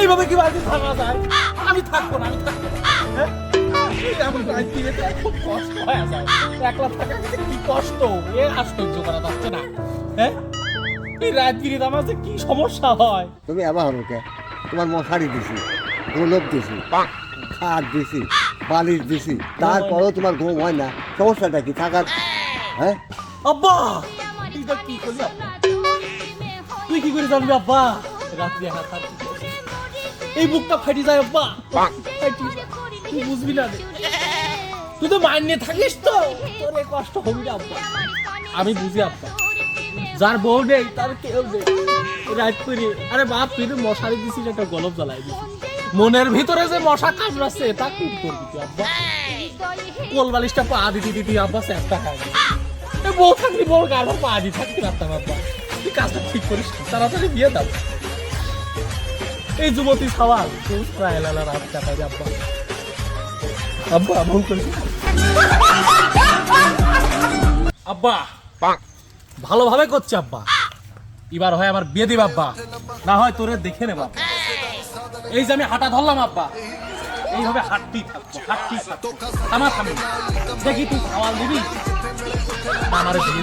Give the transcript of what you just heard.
এইভাবে কি বাড়িতে থাকা যায়? আমি থাকব না আমি থাকব হ্যাঁ? এই রাত খুব কষ্ট হয়ে যায়। একলা থাকা যে কি কষ্ট? এ আশ্চর্য করা যাচ্ছে না। হ্যাঁ? এই রাত আমার যে কি সমস্যা হয়? তুমি আবার তোমার মশারি দিছি গোলপ দিছি খাট দিছি বালিশ দিছি তারপরেও তোমার ঘুম হয় না। সমস্যাটা কি? থাকার হ্যাঁ? আব্বা! কি করলি? কি করে জানবি আব্বা? রাত্রি একা থাকবি এই বুকটা ফাটি যায় আব্বা। ফাটি। তুই বুঝবি না রে। তুই তো মাইনে থাকিস তো। তোর এই কষ্ট হবি না আব্বা। আমি বুঝি আব্বা। যার বউ নেই তার কেউ নেই। রাত করে আরে বাপ তুই তো মশারি দিছিস একটা গলপ জ্বালাই দিছিস। মনের ভিতরে যে মশা কামড়াচ্ছে তা কি করবি তুই আব্বা? কোল বালিশটা পা দিতে দিতে আব্বা একটা খায়। বউ থাকলি বউ গাড় পা দিতে থাকতে পারতাম আব্বা। তুই কাজটা ঠিক করিস। তাড়াতাড়ি বিয়ে দাও। এই যুবতী সওয়াল তুই প্রায় লালা রাত কাটাই আব্বা। আব্বা ভুল করিস না। আব্বা, ভালোভাবে করছে আব্বা। এবার হয় আমার বিয়ে দিবা আব্বা। না হয় তোরে দেখে নেবা এই যে আমি হাঁটা ধরলাম আব্বা। এইভাবে হাঁটতেই থাকব হাঁটতেই থাকব। থামা, থামি। দেখি তুই সওয়াল দিবি? আমার বিয়ে